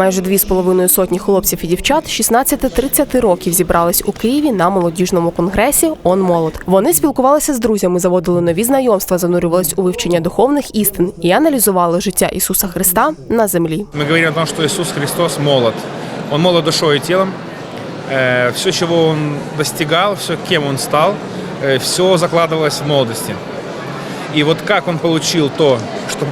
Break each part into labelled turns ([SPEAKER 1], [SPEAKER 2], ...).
[SPEAKER 1] Майже дві з половиною сотні хлопців і дівчат 16-30 років зібрались у Києві на молодіжному конгресі Он молод. Вони спілкувалися з друзями, заводили нові знайомства, занурювались у вивчення духовних істин і аналізували життя Ісуса Христа на землі.
[SPEAKER 2] Мы говорим о том, что Иисус Христос молод. Он молод душой и телом. Все, чего Он достигал, все, кем Он стал, все закладывалось в молодости. И вот как Он получил то, что,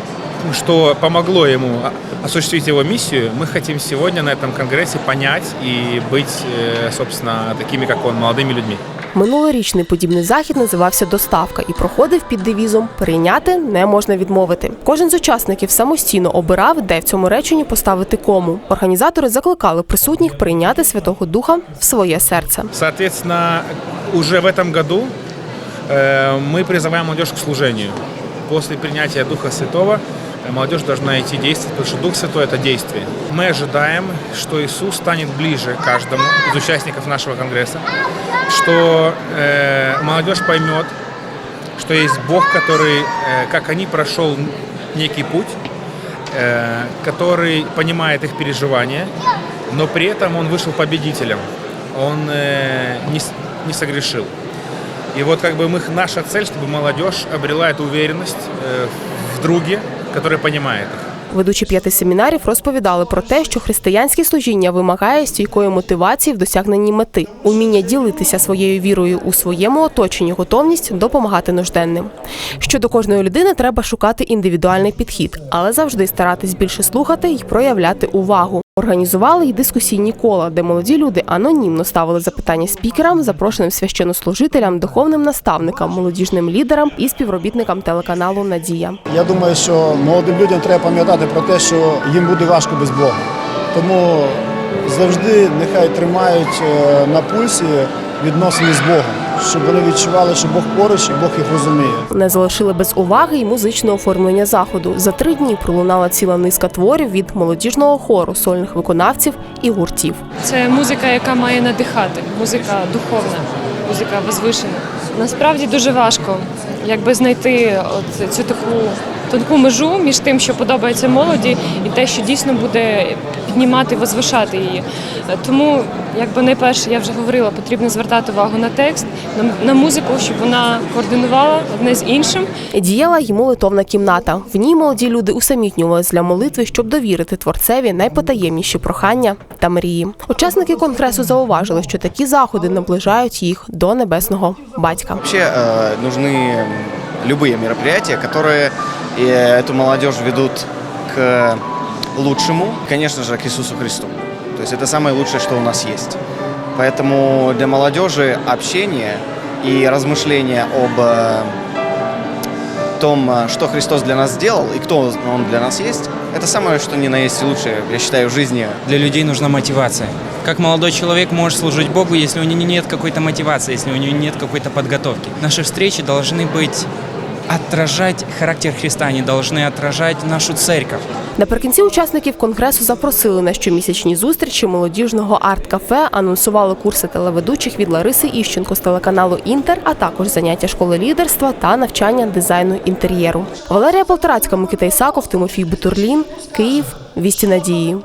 [SPEAKER 2] что помогло Ему осуществить Его миссию, мы хотим сегодня на этом конгрессе понять и быть, э, собственно, такими, как Он, молодыми людьми.
[SPEAKER 1] Минулорічний подібний захід називався Доставка і проходив під девізом Прийняти не можна відмовити. Кожен з учасників самостійно обирав, де в цьому реченні поставити кому. Організатори закликали присутніх прийняти Святого Духа в своє серце.
[SPEAKER 2] Соответственно, уже в этом году э, мы призываем молодежь к служению. После принятия Духа Святого э, молодежь должна идти действовать, потому что Дух Святой – это действие. Мы ожидаем, что Иисус станет ближе каждому из участников нашего Конгресса, что э, молодежь поймет, что есть Бог, который, э, как они, прошел некий путь, э, который понимает их переживания, но при этом он вышел победителем. Он э, не, не согрешил. И вот как бы мы, наша цель, чтобы молодежь обрела эту уверенность э, в друге, который понимает их.
[SPEAKER 1] Ведучі п'яти семінарів розповідали про те, що християнське служіння вимагає стійкої мотивації в досягненні мети, уміння ділитися своєю вірою у своєму оточенні, готовність допомагати нужденним. Щодо кожної людини треба шукати індивідуальний підхід, але завжди старатись більше слухати і проявляти увагу. Організували й дискусійні кола, де молоді люди анонімно ставили запитання спікерам, запрошеним священнослужителям, духовним наставникам, молодіжним лідерам і співробітникам телеканалу Надія.
[SPEAKER 3] Я думаю, що молодим людям треба пам'ятати про те, що їм буде важко без Бога. Тому завжди нехай тримають е, на пульсі відносини з Богом, щоб вони відчували, що Бог поруч і Бог їх розуміє.
[SPEAKER 1] Не залишили без уваги й музичне оформлення заходу. За три дні пролунала ціла низка творів від молодіжного хору, сольних виконавців і гуртів.
[SPEAKER 4] Це музика, яка має надихати, музика духовна, музика возвишена. Насправді дуже важко якби знайти от цю таку тонку межу між тим, що подобається молоді, і те, що дійсно буде піднімати, возвишати її. Е, Тому, якби найперше, я вже говорила, потрібно звертати увагу на текст, на, на музику, щоб вона координувала одне з іншим.
[SPEAKER 1] Діяла й молитовна кімната. В ній молоді люди усамітнювались для молитви, щоб довірити творцеві найпотаємніші прохання та мрії. Учасники конгресу зауважили, що такі заходи наближають їх до небесного батька.
[SPEAKER 5] Вообще э, нужны любые мероприятия, которые э, эту молодежь ведут к лучшему, конечно же, к Иисусу Христу. То есть это самое лучшее, что у нас есть. Поэтому для молодежи общение и размышления об э, том, э, что Христос для нас сделал и кто Он для нас есть, это самое, что ни на есть лучшее, я считаю, в жизни
[SPEAKER 6] Для людей нужна мотивация. Как молодой человек может служить Богу, если у него нет какой-то мотивации, если у него нет какой-то подготовки? Наши встречи должны быть отражать характер Христа, они должны отражать нашу церковь.
[SPEAKER 1] Наприкінці учасників конгресу запросили на щомісячні зустрічі молодіжного арт-кафе, анонсували курси телеведучих від Лариси Іщенко з телеканалу Інтер, а також заняття школи лідерства та навчання дизайну інтер'єру. Валерія Полторацька, Микита Ісаков, Тимофій Бутурлін, Київ, Вісті Надії.